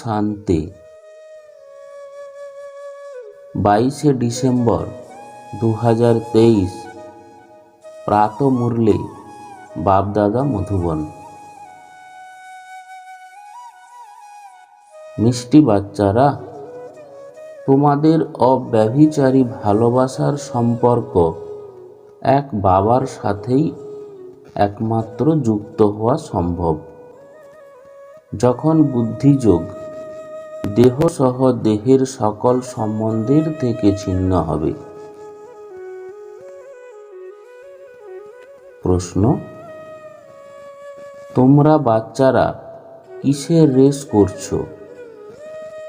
শান্তি। বাইশে ডিসেম্বর দু হাজার তেইশ প্রাত মুরলি বাপদাদা মধুবন। মিষ্টি বাচ্চারা, তোমাদের অব্যভিচারী ভালোবাসার সম্পর্ক এক বাবার সাথেই একমাত্র যুক্ত হওয়া সম্ভব। যখন বুদ্ধিযোগ দেহসহ দেহের সকল সম্বন্ধের থেকে ছিন্ন হবে। প্রশ্ন, তোমরা বাচ্চারা কিসের রেস করছ?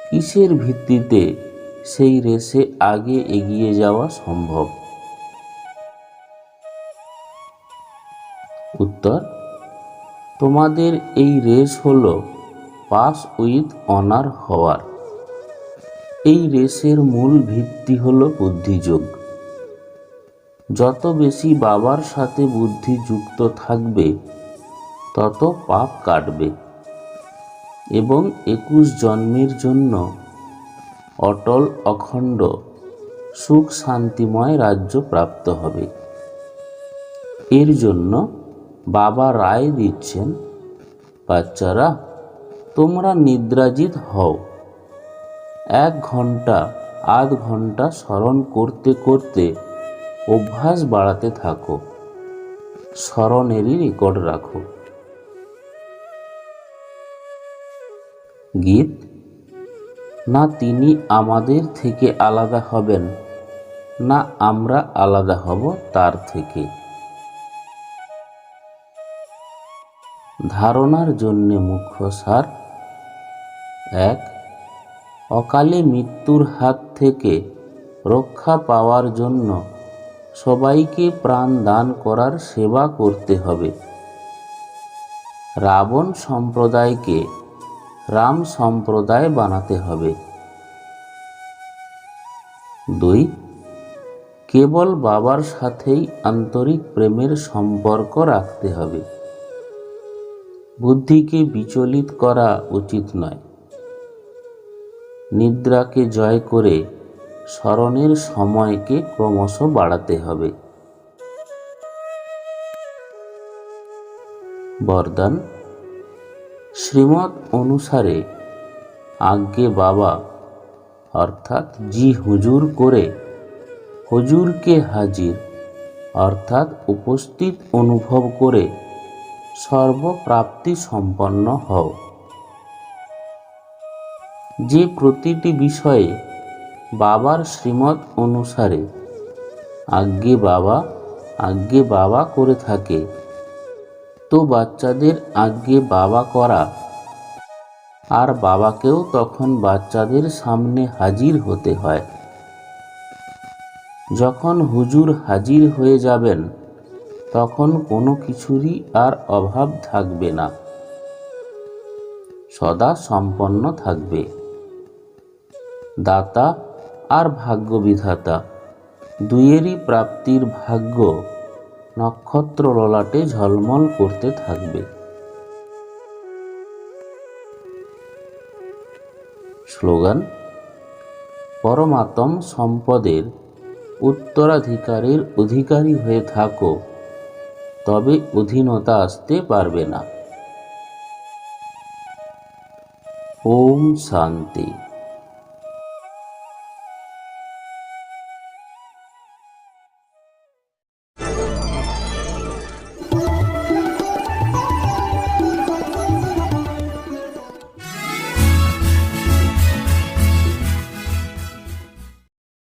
কিসের ভিত্তিতে সেই রেসে আগে এগিয়ে যাওয়া সম্ভব? উত্তর, তোমাদের এই রেস হলো পাস উইথ অনার হওয়ার। এই রেসের মূল ভিত্তি হল বুদ্ধিযোগ। যত বেশি বাবার সাথে বুদ্ধি যুক্ত থাকবে, তত পাপ কাটবে। এবং একুশ জন্মের জন্য অটল, অখণ্ড, সুখ শান্তিময় রাজ্য প্রাপ্ত হবে। এর জন্য বাবা রায় দিচ্ছেন, বাচ্চারা তোমরা নিদ্রাজিত হও। এক ঘণ্টা আধ ঘণ্টা স্মরণ করতে করতে অভ্যাস বাড়াতে থাকো। স্মরণেরই রেকর্ড রাখো। গীত, না তিনি আমাদের থেকে আলাদা হবেন, না আমরা আলাদা হব তার থেকে। ধারণার জন্যে মুখ্য সার এক, অকালে মৃত্যুর হাত থেকে রক্ষা পাওয়ার জন্য সবাইকে প্রাণ দান করার সেবা করতে হবে। রাবণ সম্প্রদায়কে রাম সম্প্রদায় বানাতে হবে। দুই, কেবল বাবার সাথেই আন্তরিক প্রেমের সম্পর্ক রাখতে হবে। বুদ্ধিকে বিচলিত করা উচিত নয়। নিদ্রাকে জয় করে স্মরণের সময়কে ক্রমশ বাড়াতে হবে। বরদান। শ্রীমত অনুসারে আজ্ঞে বাবা, অর্থাৎ জি হুজুর করে হুজুরকে হাজির, অর্থাৎ উপস্থিত অনুভব করে সর্বপ্রাপ্তি সম্পন্ন হও। যে প্রতিটি বিষয়ে বাবার শ্রীমত অনুসারে আজ্ঞে বাবা আজ্ঞে বাবা করে থাকে, তো বাচ্চাদের আজ্ঞে বাবা করা। আর বাবাকেও তখন বাচ্চাদের সামনে হাজির হতে হয়। যখন হুজুর হাজির হয়ে যাবেন, তখন কোনো কিছুরই আর অভাব থাকবে না। সদা সম্পন্ন থাকবে। দাতা আর ভাগ্য বিধাতা দুইয়েরই প্রাপ্তির ভাগ্য নক্ষত্র ললাটে ঝলমল করতে থাকবে। স্লোগান, পরমাতম সম্পদের উত্তরাধিকারের অধিকারী হয়ে থাকো, তবে অধীনতা আসতে পারবে না। ওম শান্তি।